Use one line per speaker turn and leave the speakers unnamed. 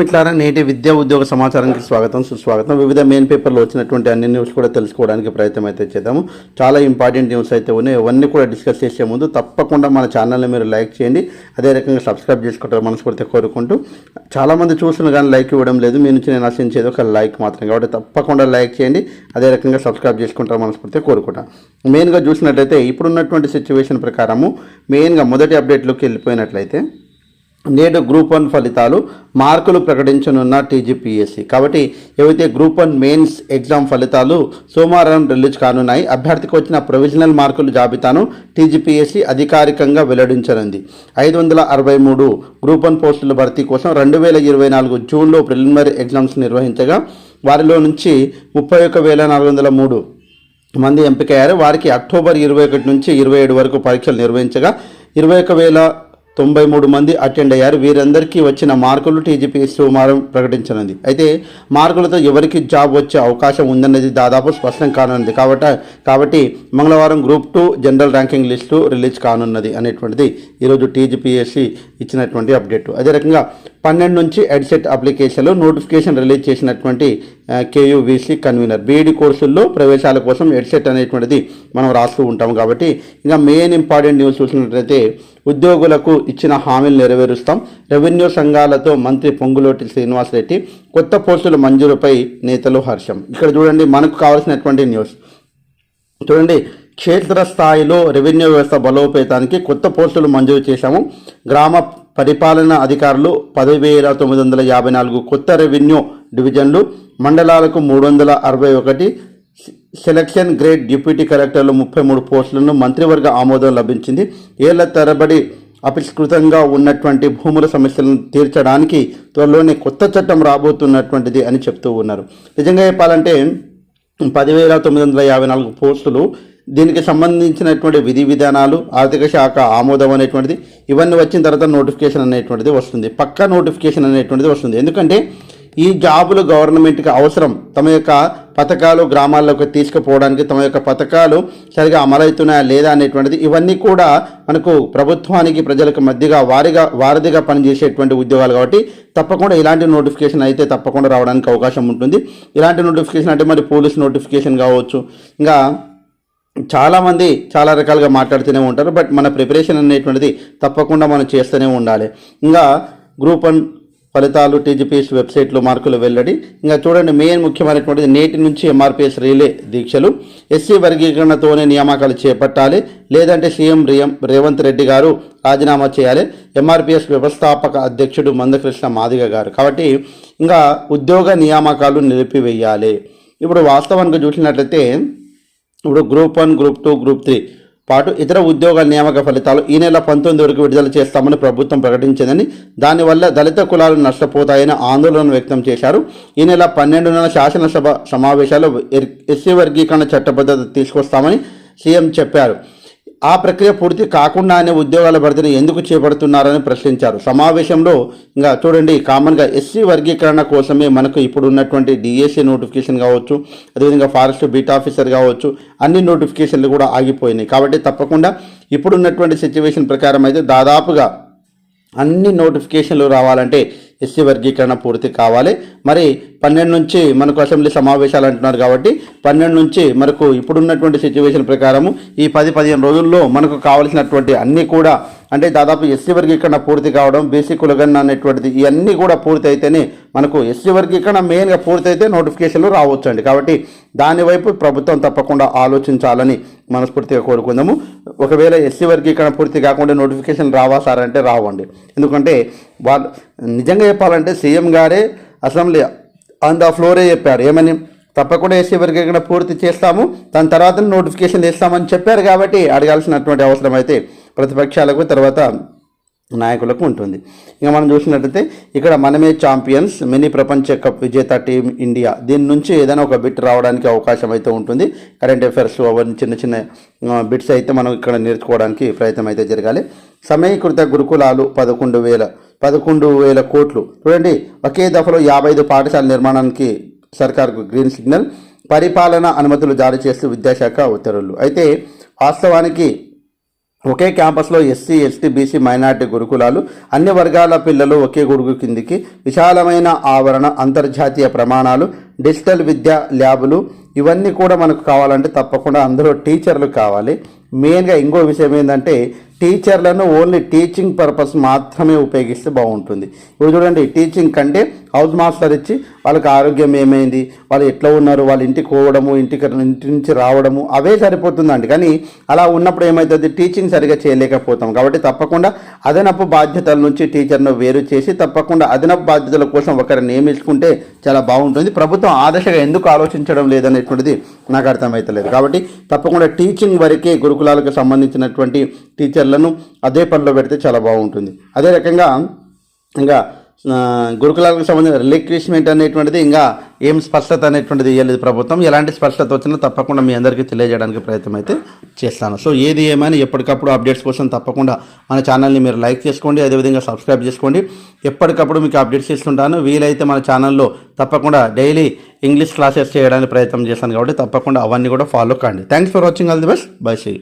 మిట్లారా నేటి విద్యా ఉద్యోగ సమాచారానికి స్వాగతం సుస్వాగతం. వివిధ మెయిన్ పేపర్లో వచ్చినటువంటి అన్ని న్యూస్ కూడా తెలుసుకోవడానికి ప్రయత్నం అయితే చేద్దాము. చాలా ఇంపార్టెంట్ న్యూస్ అయితే ఉన్నాయి. అవన్నీ కూడా డిస్కస్ చేసే ముందు తప్పకుండా మన ఛానల్ని మీరు లైక్ చేయండి. అదే రకంగా సబ్స్క్రైబ్ చేసుకుంటారు మనస్ఫూర్తి కోరుకుంటూ చాలామంది చూస్తున్నా కానీ లైక్ ఇవ్వడం లేదు. మీ నుంచి నేను ఆశించేది ఒక లైక్ మాత్రం. కాబట్టి తప్పకుండా లైక్ చేయండి. అదే రకంగా సబ్స్క్రైబ్ చేసుకుంటారు మనస్ఫూర్తి కోరుకుంటా. మెయిన్గా చూసినట్లయితే ఇప్పుడున్నటువంటి సిచ్యువేషన్ ప్రకారము మెయిన్గా మొదటి అప్డేట్లోకి వెళ్ళిపోయినట్లయితే నేడు గ్రూప్ వన్ ఫలితాలు మార్కులు ప్రకటించనున్న టీజీపీఎస్సీ. కాబట్టి ఏవైతే గ్రూప్ వన్ మెయిన్స్ ఎగ్జామ్ ఫలితాలు సోమవారం రిలీజ్ కానున్నాయి అభ్యర్థికి వచ్చిన ప్రొవిజనల్ మార్కుల జాబితాను టీజీపీఎస్సీ అధికారికంగా వెల్లడించనుంది. ఐదు వందల అరవై మూడు గ్రూప్ వన్ పోస్టుల భర్తీ కోసం రెండు వేల ఇరవై నాలుగు జూన్లో ప్రిలిమినరీ ఎగ్జామ్స్ నిర్వహించగా వారిలో నుంచి ముప్పై ఒక్క వేల నాలుగు వందల మూడు మంది ఎంపికయ్యారు. వారికి అక్టోబర్ ఇరవై ఒకటి నుంచి ఇరవై ఏడు వరకు పరీక్షలు నిర్వహించగా ఇరవై ఒక వేల తొంభై మూడు మంది అటెండ్ అయ్యారు. వీరందరికీ వచ్చిన మార్కులు టీజీపీ సోమవారం ప్రకటించనుంది. అయితే మార్కులతో ఎవరికి జాబ్ వచ్చే అవకాశం ఉందన్నది దాదాపు స్పష్టం కానున్నది కాబట్టి కాబట్టి మంగళవారం group two general ranking list release కానున్నది అనేటువంటిది ఈరోజు టీజీపీఎస్సి ఇచ్చినటువంటి అప్డేట్. అదే రకంగా పన్నెండు నుంచి ఎడ్సెట్ అప్లికేషన్లో నోటిఫికేషన్ రిలీజ్ చేసినటువంటి కేయూవీసీ కన్వీనర్ బీఈడి కోర్సుల్లో ప్రవేశాల కోసం ఎడ్సెట్ అనేటువంటిది మనం రాస్తూ ఉంటాం కాబట్టి ఇంకా మెయిన్ ఇంపార్టెంట్ న్యూస్ చూసినట్లయితే ఉద్యోగులకు ఇచ్చిన హామీలు నెరవేరుస్తాం. రెవెన్యూ సంఘాలతో మంత్రి పొంగులోటి శ్రీనివాసరెడ్డి కొత్త పోస్టుల మంజూరుపై నేతలు హర్షం. ఇక్కడ చూడండి మనకు కావాల్సినటువంటి న్యూస్ చూడండి క్షేత్రస్థాయిలో రెవెన్యూ వ్యవస్థ బలోపేతానికి కొత్త పోస్టులు మంజూరు చేశాము. గ్రామ పరిపాలన అధికారులు పదివేల తొమ్మిది వందల యాభై నాలుగు కొత్త రెవెన్యూ డివిజన్లు మండలాలకు మూడు వందల అరవై ఒకటి సెలక్షన్ గ్రేడ్ డిప్యూటీ కలెక్టర్లు ముప్పై మూడు పోస్టులను మంత్రివర్గ ఆమోదం లభించింది. ఏళ్ళ తరబడి అపరిష్కృతంగా ఉన్నటువంటి భూముల సమస్యలను తీర్చడానికి త్వరలోనే కొత్త చట్టం రాబోతున్నటువంటిది అని చెప్తూ ఉన్నారు. నిజంగా చెప్పాలంటే పదివేల తొమ్మిది వందల యాభై నాలుగు పోస్టులు దీనికి సంబంధించినటువంటి విధి విధానాలు ఆర్థిక శాఖ ఆమోదం అనేటువంటిది ఇవన్నీ వచ్చిన తర్వాత నోటిఫికేషన్ అనేటువంటిది వస్తుంది. పక్కా నోటిఫికేషన్ అనేటువంటిది వస్తుంది. ఎందుకంటే ఈ జాబులు గవర్నమెంట్కి అవసరం. తమ యొక్క పథకాలు గ్రామాల్లోకి తీసుకుపోవడానికి తమ యొక్క పథకాలు సరిగా అమలవుతున్నాయా లేదా అనేటువంటిది ఇవన్నీ కూడా మనకు ప్రభుత్వానికి ప్రజలకు మధ్యగా వారిగా వారధిగా పనిచేసేటువంటి ఉద్యోగాలు కాబట్టి తప్పకుండా ఇలాంటి నోటిఫికేషన్ అయితే తప్పకుండా రావడానికి అవకాశం ఉంటుంది. ఇలాంటి నోటిఫికేషన్ అంటే మరి పోలీస్ నోటిఫికేషన్ కావచ్చు. ఇంకా చాలామంది చాలా రకాలుగా మాట్లాడుతూనే ఉంటారు. బట్ మన ప్రిపరేషన్ అనేటువంటిది తప్పకుండా మనం చేస్తూనే ఉండాలి. ఇంకా గ్రూప్ వన్ ఫలితాలు టీజీపీఎస్ వెబ్సైట్లో మార్కులు వెల్లడి. ఇంకా చూడండి మెయిన్ ముఖ్యమైనటువంటిది నేటి నుంచి ఎంఆర్పిఎస్ రిలే దీక్షలు. ఎస్సీ వర్గీకరణతోనే నియామకాలు చేపట్టాలి. లేదంటే సీఎం రియం రేవంత్ రెడ్డి గారు రాజీనామా చేయాలి. ఎంఆర్పిఎస్ వ్యవస్థాపక అధ్యక్షుడు మందకృష్ణ మాదిగ గారు. కాబట్టి ఇంకా ఉద్యోగ నియామకాలు నిలిపివేయాలి. ఇప్పుడు వాస్తవానికి చూసినట్లయితే ఇప్పుడు group one group two group three పాటు ఇతర ఉద్యోగాల నియామక ఫలితాలు ఈ నెల పంతొమ్మిది వరకు విడుదల చేస్తామని ప్రభుత్వం ప్రకటించిందని దానివల్ల దళిత కులాలు నష్టపోతాయని ఆందోళన వ్యక్తం చేశారు. ఈ నెల పన్నెండున శాసనసభ సమావేశాల్లో ఎస్సీ వర్గీకరణ చట్టబద్ధత తీసుకొస్తామని సీఎం చెప్పారు. ఆ ప్రక్రియ పూర్తి కాకుండానే ఉద్యోగాల భర్తీని ఎందుకు చేపడుతున్నారని ప్రశ్నించారు. సమావేశంలో ఇంకా చూడండి కామన్గా ఎస్సీ వర్గీకరణ కోసమే మనకు ఇప్పుడు ఉన్నటువంటి డిఎస్సీ నోటిఫికేషన్ కావచ్చు అదేవిధంగా ఫారెస్ట్ బీట్ ఆఫీసర్ కావచ్చు అన్ని నోటిఫికేషన్లు కూడా ఆగిపోయినాయి. కాబట్టి తప్పకుండా ఇప్పుడున్నటువంటి సిచ్యువేషన్ ప్రకారం అయితే దాదాపుగా అన్ని నోటిఫికేషన్లు రావాలంటే ఎస్సీ వర్గీకరణ పూర్తి కావాలి. మరి పన్నెండు నుంచి మనకు అసెంబ్లీ సమావేశాలు అంటున్నారు కాబట్టి పన్నెండు నుంచి మనకు ఇప్పుడున్నటువంటి సిచ్యువేషన్ ప్రకారము ఈ పది పదిహేను రోజుల్లో మనకు కావాల్సినటువంటి అన్నీ కూడా అంటే దాదాపు ఎస్సీ వర్గీకరణ పూర్తి కావడం బీసీ కులగన్న అనేటువంటిది ఇవన్నీ కూడా పూర్తి అయితేనే మనకు ఎస్సీ వర్గీకరణ మెయిన్గా పూర్తయితే నోటిఫికేషన్లు రావచ్చు అండి కాబట్టి దాని వైపు ప్రభుత్వం తప్పకుండా ఆలోచించాలని మనస్ఫూర్తిగా కోరుకుందాము. ఒకవేళ ఎస్సీ వర్గీకరణ పూర్తి కాకుండా నోటిఫికేషన్ రావా సార్ అంటే రావండి. ఎందుకంటే వాళ్ళు నిజంగా చెప్పాలంటే సీఎం గారే అసెంబ్లీ ఆన్ ద ఫ్లోరే చెప్పారు. ఏమని? తప్పకుండా ఎస్సీ వర్గీకరణ పూర్తి చేస్తాము దాని తర్వాత నోటిఫికేషన్ ఇస్తామని చెప్పారు కాబట్టి అడగాల్సినటువంటి అవసరం అయితే ప్రతిపక్షాలకు తర్వాత నాయకులకు ఉంటుంది. ఇంకా మనం చూసినట్లయితే ఇక్కడ మనమే ఛాంపియన్స్ మినీ ప్రపంచ కప్ విజేత టీం ఇండియా. దీని నుంచి ఏదైనా ఒక బిట్ రావడానికి అవకాశం అయితే ఉంటుంది. కరెంట్ అఫైర్స్ అవన్నీ చిన్న చిన్న బిట్స్ అయితే మనం ఇక్కడ నేర్చుకోవడానికి ప్రయత్నం అయితే జరగాలి. సమీకృత గురుకులాలు పదకొండు వేల పదకొండు వేల కోట్లు. చూడండి ఒకే దఫలో యాభై ఐదు పాఠశాల నిర్మాణానికి సర్కార్కు గ్రీన్ సిగ్నల్. పరిపాలన అనుమతులు జారీ చేస్తూ విద్యాశాఖ ఉత్తర్వులు. అయితే వాస్తవానికి ఒకే క్యాంపస్లో ఎస్సీ ఎస్టీ బీసీ మైనార్టీ గురుకులాలు అన్ని వర్గాల పిల్లలు ఒకే గొడుగు కిందికి విశాలమైన ఆవరణ అంతర్జాతీయ ప్రమాణాలు డిజిటల్ విద్యా ల్యాబులు ఇవన్నీ కూడా మనకు కావాలంటే తప్పకుండా అందులో టీచర్లు కావాలి. మెయిన్గా ఇంకో విషయం ఏంటంటే టీచర్లను ఓన్లీ టీచింగ్ పర్పస్ మాత్రమే ఉపయోగిస్తే బాగుంటుంది. ఇప్పుడు చూడండి టీచింగ్ కంటే హౌస్ మాస్టర్ ఇచ్చి వాళ్ళకి ఆరోగ్యం ఏమైంది వాళ్ళు ఎట్లా ఉన్నారు వాళ్ళ ఇంటికి పోవడము ఇంటికి ఇంటి నుంచి రావడము అవే సరిపోతుందండి. కానీ అలా ఉన్నప్పుడు ఏమవుతుంది టీచింగ్ సరిగా చేయలేకపోతాం. కాబట్టి తప్పకుండా అదనపు బాధ్యతల నుంచి టీచర్ను వేరు చేసి తప్పకుండా అదనపు బాధ్యతల కోసం ఒకరిని నియమించుకుంటే చాలా బాగుంటుంది. ప్రభుత్వం ఆదర్శగా ఎందుకు ఆలోచించడం లేదనేటువంటిది నాకు అర్థమవుతలేదు కాబట్టి తప్పకుండా టీచింగ్ వరకే గురుకులాలకు సంబంధించినటువంటి పిల్లలను అదే పనిలో పెడితే చాలా బాగుంటుంది. అదే రకంగా ఇంకా గురుకులాలకు సంబంధించిన రిలిక్విష్మెంట్ అనేటువంటిది ఇంకా ఏం స్పష్టత అనేటువంటిది ఇవ్వలేదు ప్రభుత్వం. ఎలాంటి స్పష్టత వచ్చినా తప్పకుండా మీ అందరికీ తెలియజేయడానికి ప్రయత్నం అయితే చేస్తాను. సో ఏది ఏమైనా ఎప్పటికప్పుడు అప్డేట్స్ కోసం తప్పకుండా మన ఛానల్ని మీరు లైక్ చేసుకోండి అదేవిధంగా సబ్స్క్రైబ్ చేసుకోండి. ఎప్పటికప్పుడు మీకు అప్డేట్స్ ఇస్తుంటాను వీలైతే మన ఛానల్లో తప్పకుండా డైలీ ఇంగ్లీష్ క్లాసెస్ చేయడానికి ప్రయత్నం చేస్తాను కాబట్టి తప్పకుండా అవన్నీ కూడా ఫాలో కండి. Thanks for watching. All the best. Bye see